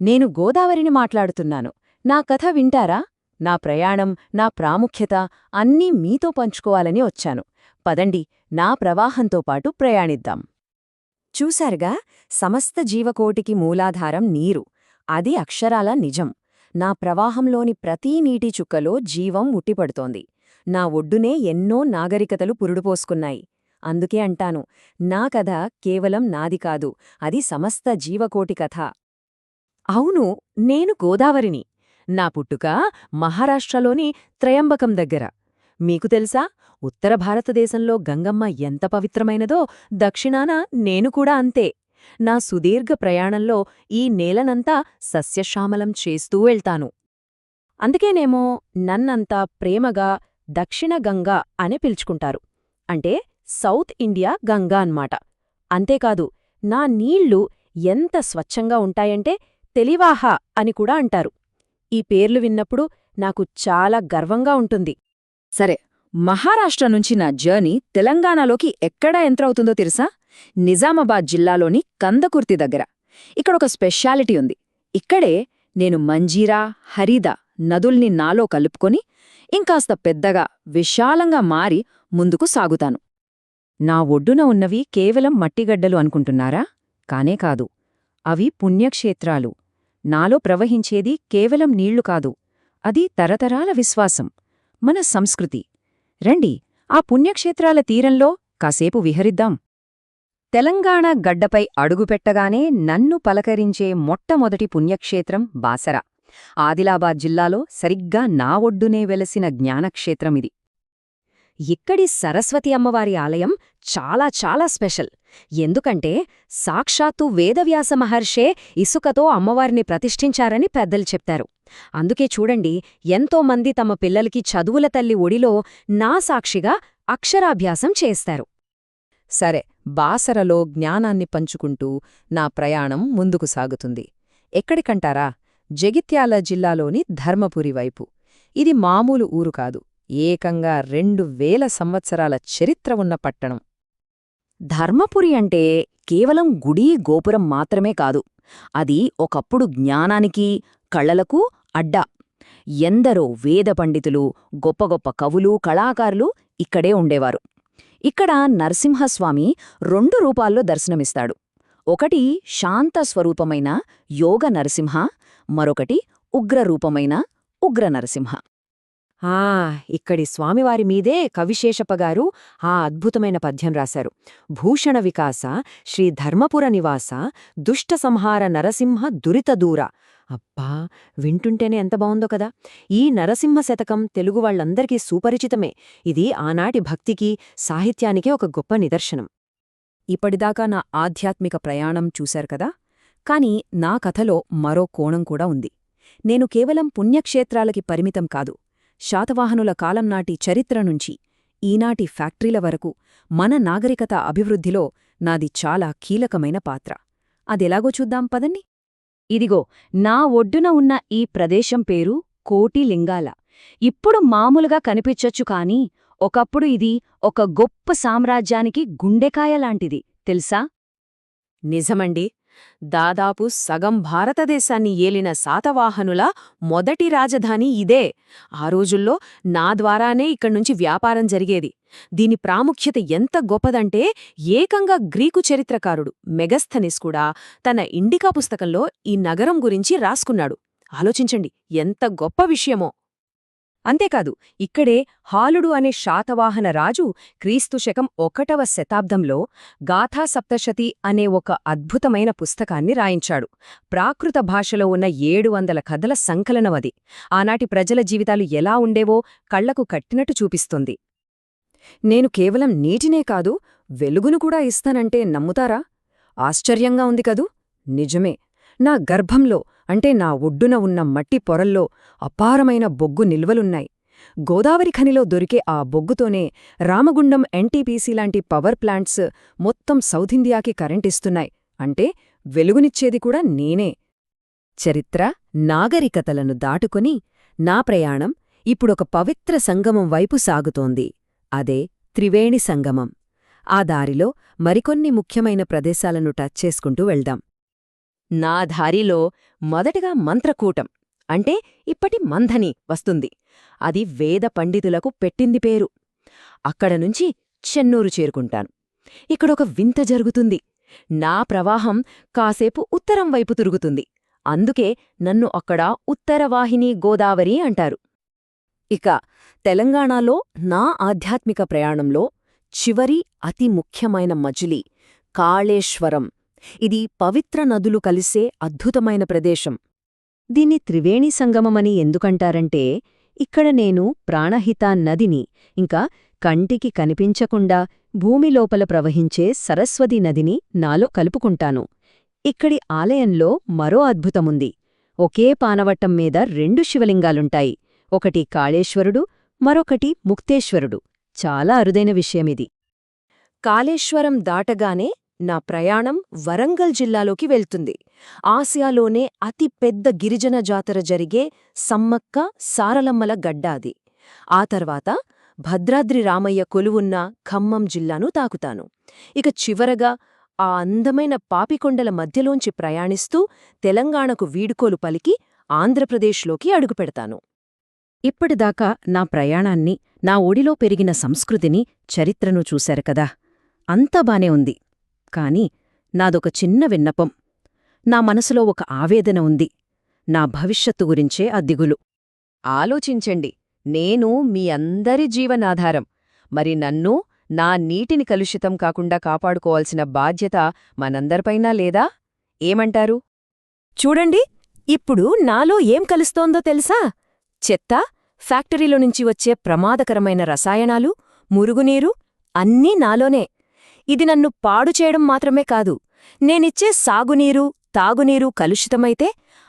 నేను గోదావరిని మాట్లాడుతున్నాను. నా కథ వింటారా? నా ప్రయాణం నా ప్రాముఖ్యత అన్నీ మీతో పంచుకోవాలని వచ్చాను. పదండి నా ప్రవాహంతో పాటు ప్రయాణిద్దాం. చూశారుగా సమస్త జీవకోటికి మూలాధారం నీరు. అది అక్షరాల నిజం. నా ప్రవాహంలోని ప్రతీ నీటి చుక్కలో జీవం ఉట్టిపడుతోంది. నా ఒడ్డునే ఎన్నో నాగరికతలు పురుడుపోసుకున్నాయి. అందుకే అంటాను నా కథ కేవలం నాది కాదు అది సమస్త జీవకోటి కథ. అవును నేను గోదావరిని. నా పుట్టుక మహారాష్ట్రలోని త్రయంబకం దగ్గర. మీకు తెలుసా? ఉత్తర భారతదేశంలో గంగమ్మ ఎంత పవిత్రమైనదో దక్షిణాన నేను కూడా అంతే. నా సుదీర్ఘ ప్రయాణంలో ఈ నేలనంతా సస్యశ్యామలం చేస్తూ వెళ్తాను. అందుకేనేమో నన్నంతా ప్రేమగా దక్షిణ గంగా అని పిలుచుకుంటారు. అంటే సౌత్ ఇండియా గంగా అన్మాట అంతేకాదు నా నీళ్ళు ఎంత స్వచ్ఛంగా ఉంటాయంటే తెలివాహా అని కూడా అంటారు. ఈ పేర్లు విన్నప్పుడు నాకు చాలా గర్వంగా ఉంటుంది. సరే మహారాష్ట్ర నుంచి నా జర్నీ తెలంగాణలోకి ఎక్కడ ఎంతరవుతుందో తెలుసా? నిజామాబాద్ జిల్లాలోని కందకుర్తి దగ్గర. ఇక్కడొక స్పెషాలిటీ ఉంది. ఇక్కడే నేను మంజీరా హరీదా నదుల్ని నాలో కలుపుకొని ఇంకాస్త పెద్దగా విశాలంగా మారి ముందుకు సాగుతాను. నా ఒడ్డున ఉన్నవి కేవలం మట్టిగడ్డలు అనుకుంటున్నారా? కానే కాదు. అవి పుణ్యక్షేత్రాలు. నాలో ప్రవహించేది కేవలం నీళ్ళు కాదు. అది తరతరాల విశ్వాసం. మన సంస్కృతి. రండి ఆ పుణ్యక్షేత్రాల తీరంలో కాసేపు విహరిద్దాం. తెలంగాణ గడ్డపై అడుగుపెట్టగానే నన్ను పలకరించే మొట్టమొదటి పుణ్యక్షేత్రం బాసర. ఆదిలాబాద్ జిల్లాలో సరిగ్గా నా ఒడ్డునే వెలసిన జ్ఞానక్షేత్రమిది. ఇక్కడి సరస్వతి అమ్మవారి ఆలయం చాలా చాలా స్పెషల్. ఎందుకంటే సాక్షాత్తు వేదవ్యాస మహర్షే ఇసుకతో అమ్మవారిని ప్రతిష్ఠించారని పెద్దలు చెప్తారు. అందుకే చూడండి ఎంతోమంది తమ పిల్లలకి చదువుల తల్లి ఒడిలో నా సాక్షిగా అక్షరాభ్యాసం చేస్తారు. సరే బాసరలో జ్ఞానాన్ని పంచుకుంటూ నా ప్రయాణం ముందుకు సాగుతుంది. ఎక్కడికంటారా? జగిత్యాల జిల్లాలోని ధర్మపురి వైపు. ఇది మామూలు ఊరు కాదు. ఏకంగా రెండు వేల సంవత్సరాల చరిత్ర ఉన్న పట్టణం. ధర్మపురి అంటే కేవలం గుడి గోపురం మాత్రమే కాదు. అది ఒకప్పుడు జ్ఞానానికి కళలకు అడ్డా. ఎందరో వేద పండితులు గొప్ప గొప్ప కవులు కళాకారులు ఇక్కడే ఉండేవారు. ఇక్కడ నరసింహస్వామి రెండు రూపాల్లో దర్శనమిస్తాడు. ఒకటి శాంత స్వరూపమైన యోగ నరసింహ మరొకటి ఉగ్రరూపమైన ఉగ్ర నరసింహ. ఆ ఇక్కడి స్వామివారి మీదే కవిశేషపగారు ఆ అద్భుతమైన పద్యం రాశారు. భూషణ వికాస శ్రీ ధర్మపుర నివాస దుష్ట సంహార నరసింహ దురిత దూర. అబ్బా వింటుంటేనే ఎంత బావుందో కదా. ఈ నరసింహ శతకం తెలుగు వాళ్ళందరికీ సుపరిచితమే. ఇది ఆనాటి భక్తికి సాహిత్యానికి ఒక గొప్ప నిదర్శనం. ఇప్పటిదాకా నా ఆధ్యాత్మిక ప్రయాణం చూశారు కదా. కాని నా కథలో మరో కోణం కూడా ఉంది. నేను కేవలం పుణ్యక్షేత్రాలకి పరిమితం కాదు. శాతవాహనుల కాలం నాటి చరిత్ర నుంచి ఈనాటి ఫ్యాక్టరీల వరకు మన నాగరికత అభివృద్ధిలో నాది చాలా కీలకమైన పాత్ర. అదెలాగో చూద్దాం పదండి. ఇదిగో నా ఒడ్డున ఉన్న ఈ ప్రదేశం పేరు కోటిలింగాల ఇప్పుడు మామూలుగా కనిపించొచ్చు కాని ఒకప్పుడు ఇది ఒక గొప్ప సామ్రాజ్యానికి గుండెకాయ లాంటిది తెలుసా? నిజమండి. దాదాపు సగం భారతదేశాన్ని ఏలిన శాతవాహనుల మొదటి రాజధాని ఇదే. ఆ రోజుల్లో నా ద్వారానే ఇక్కడ్నుంచి వ్యాపారం జరిగేది. దీని ప్రాముఖ్యత ఎంత గొప్పదంటే ఏకంగా గ్రీకు చరిత్రకారుడు మెగస్థనిస్ కూడా తన ఇండికా పుస్తకంలో ఈ నగరం గురించి రాసుకున్నాడు. ఆలోచించండి ఎంత గొప్ప విషయమో! అంతేకాదు ఇక్కడే హాలుడు అనే శాతవాహన రాజు క్రీస్తు శకం ఒకటవ శతాబ్దంలో గాథా సప్తశతి అనే ఒక అద్భుతమైన పుస్తకాన్ని రాయించాడు. ప్రాకృత భాషలో ఉన్న ఏడు వందల కథల సంకలనమది ఆనాటి ప్రజల జీవితాలు ఎలా ఉండేవో కళ్ళకు కట్టినట్టు చూపిస్తుంది. నేను కేవలం నీటినే కాదు వెలుగును కూడా ఇస్తానంటే నమ్ముతారా? ఆశ్చర్యంగా ఉంది కదూ? నిజమే. నా గర్భంలో అంటే నా ఒడ్డున ఉన్న మట్టి పొరల్లో అపారమైన బొగ్గు నిల్వలున్నాయి. గోదావరి ఖనిలో దొరికే ఆ బొగ్గుతోనే రామగుండం ఎన్టీపీసీ లాంటి పవర్ ప్లాంట్స్ మొత్తం సౌథిండియాకి కరెంటిస్తున్నాయి. అంటే వెలుగునిచ్చేది కూడా నేనే. చరిత్ర నాగరికతలను దాటుకుని నా ప్రయాణం ఇప్పుడొక పవిత్ర సంగమం వైపు సాగుతోంది. అదే త్రివేణి సంగమం. ఆ దారిలో మరికొన్ని ముఖ్యమైన ప్రదేశాలను టచ్ చేసుకుంటూ వెళ్దాం. నా దారిలో మొదటగా మంత్రకూటం అంటే ఇప్పటి మంధని వస్తుంది. అది వేద పండితులకు పెట్టింది పేరు. అక్కడనుంచి చెన్నూరు చేరుకుంటాను. ఇక్కడొక వింత జరుగుతుంది. నా ప్రవాహం కాసేపు ఉత్తరం వైపు తిరుగుతుంది. అందుకే నన్ను అక్కడ ఉత్తరవాహిని గోదావరి అంటారు. ఇక తెలంగాణలో నా ఆధ్యాత్మిక ప్రయాణంలో చివరి అతి ముఖ్యమైన మజిలీ కాళేశ్వరం. ఇది పవిత్ర నదులు కలిసే అద్భుతమైన ప్రదేశం. దీన్ని త్రివేణి సంగమమని ఎందుకంటారంటే ఇక్కడ నేను ప్రాణహిత నదిని ఇంకా కంటికి కనిపించకుండా భూమి లోపల ప్రవహించే సరస్వతి నదిని నాలో కలుపుకుంటాను. ఇక్కడి ఆలయంలో మరో అద్భుతముంది. ఒకే పానవట్టం మీద రెండు శివలింగాలుంటాయి. ఒకటి కాళేశ్వరుడు మరొకటి ముక్తేశ్వరుడు. చాలా అరుదైన విషయమిది. కాళేశ్వరం దాటగానే నా ప్రయాణం వరంగల్ జిల్లాలోకి వెళ్తుంది. ఆసియాలోనే అతి పెద్ద గిరిజన జాతర జరిగే సమ్మక్క సారలమ్మల గడ్డాది ఆ తర్వాత భద్రాద్రి రామయ్య కొలువున్న ఖమ్మం జిల్లాను తాకుతాను. ఇక చివరగా ఆ అందమైన పాపికొండల మధ్యలోంచి ప్రయాణిస్తూ తెలంగాణకు వీడుకోలు పలికి ఆంధ్రప్రదేశ్లోకి అడుగుపెడతాను ఇప్పటిదాకా నా ప్రయాణాన్ని నా ఒడిలో పెరిగిన సంస్కృతిని చరిత్రను చూశారు కదా. అంతా బానే ఉంది. కాని నాదొక చిన్న విన్నపం. నా మనసులో ఒక ఆవేదన ఉంది. నా భవిష్యత్తు గురించే ఆ దిగులు. ఆలోచించండి. నేను మీ అందరి జీవనాధారం. మరి నన్ను నా నీటిని కలుషితం కాకుండా కాపాడుకోవాల్సిన బాధ్యత మనందరిపైనా లేదా? ఏమంటారు? చూడండి. ఇప్పుడు నాలో ఏం కలుస్తోందో తెలుసా? చెత్త ఫ్యాక్టరీలో నుంచి వచ్చే ప్రమాదకరమైన రసాయనాలు మురుగునీరు అన్నీ నాలోనే. ఇది నన్ను పాడు చేయడం మాత్రమే కాదు. నేనిచ్చే సాగునీరు తాగునీరు కలుషితమైతే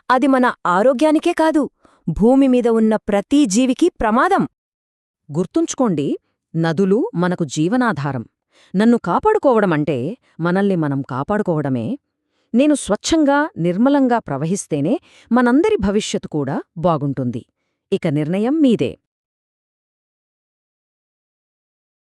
అది మన ఆరోగ్యానికే కాదు. భూమి మీద ఉన్న ప్రతి జీవికి ప్రమాదం. గుర్తుంచుకోండి నదులు మనకు జీవనాధారం. నన్ను కాపాడుకోవడమంటే మనల్ని మనం కాపాడుకోవడమే. నేను స్వచ్ఛంగా నిర్మలంగా ప్రవహిస్తేనే మనందరి భవిష్యత్తు కూడా బాగుంటుంది. ఇక నిర్ణయం మీదే.